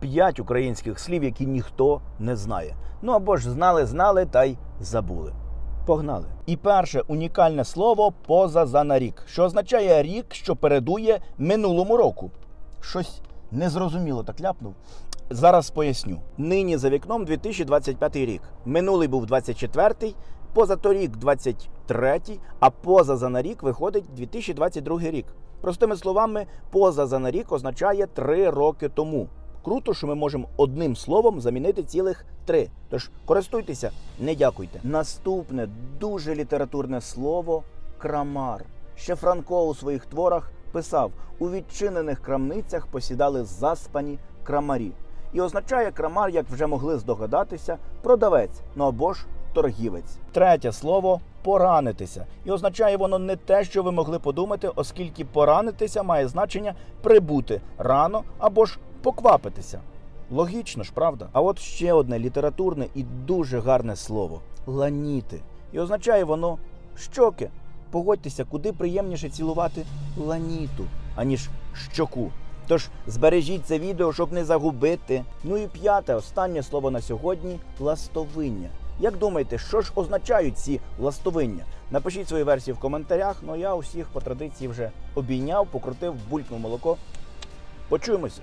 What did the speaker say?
5 українських слів, які ніхто не знає. Ну або ж знали, знали та й забули. Погнали. І перше унікальне слово поза за на рік, що означає рік, що передує минулому року. Щось незрозуміло так ляпнув. Зараз поясню. Нині за вікном 2025 рік. Минулий був 24-й, позаторік 23-й, а поза за на рік виходить 2022 рік. Простими словами, поза за на рік означає три роки тому. Круто, що ми можемо одним словом замінити цілих три. Тож користуйтеся, не дякуйте. Наступне дуже літературне слово крамар. Ще Франко у своїх творах писав: у відчинених крамницях посідали заспані крамарі. І означає крамар, як вже могли здогадатися, продавець, ну або ж торгівець. Третє слово поранитися. І означає воно не те, що ви могли подумати, оскільки поранитися має значення прибути рано або ж поквапитися. Логічно ж, правда? А от ще одне літературне і дуже гарне слово ланіти. І означає воно щоки. Погодьтеся, куди приємніше цілувати ланіту, аніж щоку. Тож збережіть це відео, щоб не загубити. Ну і п'яте, останнє слово на сьогодні ластовиння. Як думаєте, що ж означають ці ластовиння? Напишіть свої версії в коментарях. Ну я усіх по традиції вже обійняв, покрутив, булькнув молоко. Почуємося.